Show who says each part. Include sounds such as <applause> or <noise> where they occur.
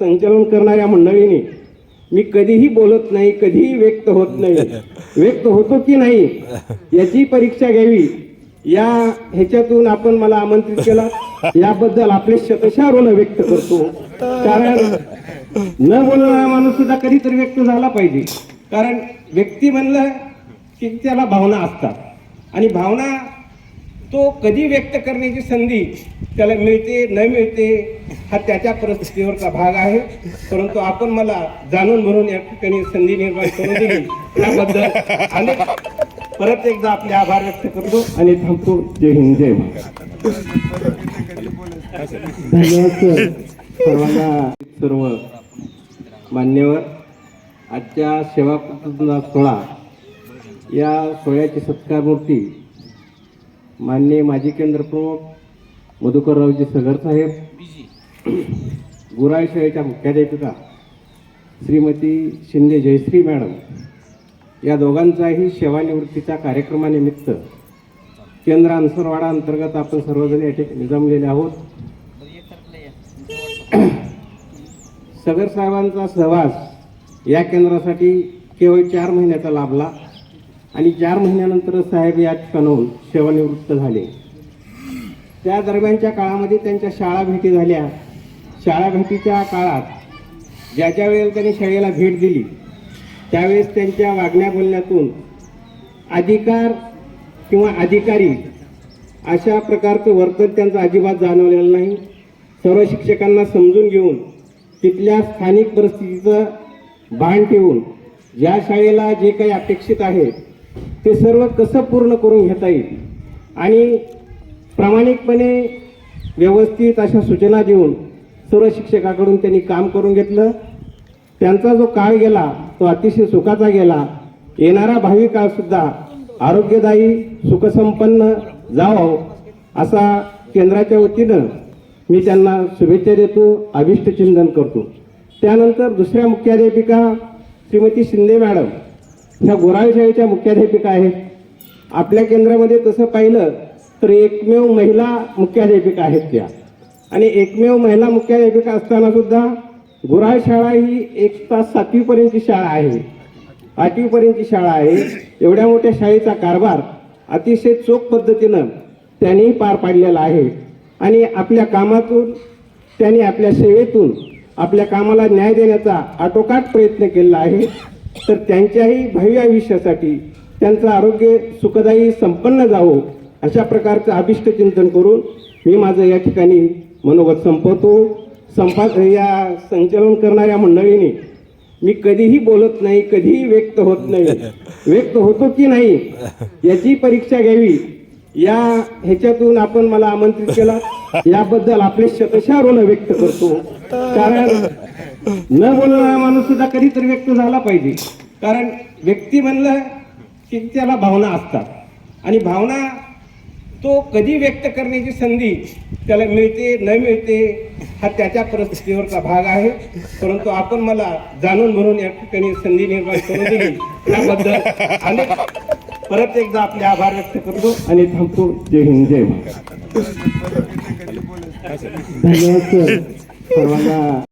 Speaker 1: संचलन करणाऱ्या मंडळीने मी कधीही बोलत नाही कधीही व्यक्त होत नाही. <laughs> व्यक्त होतो की नाही याची परीक्षा घ्यावी. या ह्याच्यातून आपण मला आमंत्रित केलं. <laughs> याबद्दल आपले शतशा ऋण व्यक्त करतो. कारण न बोलणारा माणूस सुद्धा कधीतरी व्यक्त झाला पाहिजे. कारण व्यक्ती म्हणलं की त्याला भावना असतात. आणि भावना तो कधी व्यक्त करण्याची संधी त्याला मिळते न मिळते हा त्याच्या परिस्थितीवरचा भाग आहे. परंतु आपण मला जाणून म्हणून या ठिकाणी संधी निर्माण करून दिली. त्याबद्दल अनेक परत एकदा आपले आभार व्यक्त करतो आणि थांबतो. जय हिंद जय धन्यवाद सर. सर्वांना सर्व मान्यवर. आजच्या सेवा कृतज्ञता सोहळा या सोहळ्याची सत्कार मूर्ती माननीय माजी केंद्र प्रमुख मधुकररावजी सगर साहेब गुराळ शाळेच्या मुख्याध्यापिका श्रीमती शिंदे जयश्री मॅडम या दोघांचाही सेवानिवृत्तीच्या कार्यक्रमानिमित्त केंद्र अंसरवाडा अंतर्गत आपण सर्वजण या ठिकाणी जमलेले आहोत. सगर साहेबांचा सहवास या केंद्रासाठी केवळ चार महिन्याचा लाभला. आणि चार महिन्यानंतर साहेब या ठिकाणाहून सेवानिवृत्त झाले. त्या दरम्यानच्या काळामध्ये त्यांच्या शाळा भेटी झाल्या. शाळा भेटीच्या काळात ज्या ज्या वेळेला त्यांनी शाळेला भेट दिली त्यावेळेस त्यांच्या वागण्या बोलण्यातून अधिकार किंवा अधिकारी अशा प्रकारचं वर्तन त्यांचं अजिबात जाणवलेलं नाही. सर्व शिक्षकांना समजून घेऊन तिथल्या स्थानिक परिस्थितीचं भान ठेवून ज्या शाळेला जे काही अपेक्षित आहे ते सर्व कसं पूर्ण करून घेता येईल? आणि प्रामाणिकपणे व्यवस्थित अशा सूचना देऊन सर्व शिक्षकाकडून त्यांनी काम करून घेतलं. त्यांचा जो काळ गेला तो अतिशय सुखाचा गेला. येणारा भावी काळसुद्धा आरोग्यदायी सुखसंपन्न जावं असा केंद्राच्या वतीनं मी त्यांना शुभेच्छा देतो अभिष्टचिंतन करतो. त्यानंतर दुसऱ्या मुख्याध्यापिका श्रीमती शिंदे मॅडम ह्या गोराळ शाळेच्या मुख्याध्यापिका आहेत. आपल्या केंद्रामध्ये तसं पाहिलं तर एकमेव महिला मुख्याध्यापिका आहेत त्या. आणि एकमेव महिला मुख्याध्यापिका असताना सुद्धा गुराळ शाळा ही एक तास सातवीपर्यंतची शाळा आहे. आठवीपर्यंतची शाळा आहे. एवढ्या मोठ्या शाळेचा कारभार अतिशय चोख पद्धतीनं त्यांनी पार पाडलेला आहे. आणि आपल्या कामातून त्यांनी आपल्या सेवेतून आपल्या कामाला न्याय देण्याचा आटोकाट प्रयत्न केलेला आहे. तर त्यांच्याही भावी आयुष्यासाठी त्यांचं आरोग्य सुखदायी संपन्न जावं अशा प्रकारचं अभिष्ट चिंतन करून मी माझं या ठिकाणी मनोगत संपवतो. संपा या संचलन करणाऱ्या मंडळीने मी कधीही बोलत नाही कधीही व्यक्त होत नाही. <laughs> व्यक्त होतो की नाही याची परीक्षा घ्यावी. या ह्याच्यातून आपण मला आमंत्रित केलं. याबद्दल आपले शतशा ऋण व्यक्त करतो. कारण न बोलणारा माणूस सुद्धा कधीतरी व्यक्त झाला पाहिजे. कारण व्यक्ती म्हणलं की त्याला भावना असतात. आणि भावना तो कधी व्यक्त करण्याची संधी त्याला मिळते न मिळते हा त्याच्या परिस्थितीवरचा भाग आहे. परंतु आपण मला जाणून म्हणून या ठिकाणी संधी निर्माण करून दिली. त्याबद्दल अनेक परत एकदा आपले आभार व्यक्त करतो आणि थांबतो. जय हिंद जय महाराज <laughs> పర్వాలేదు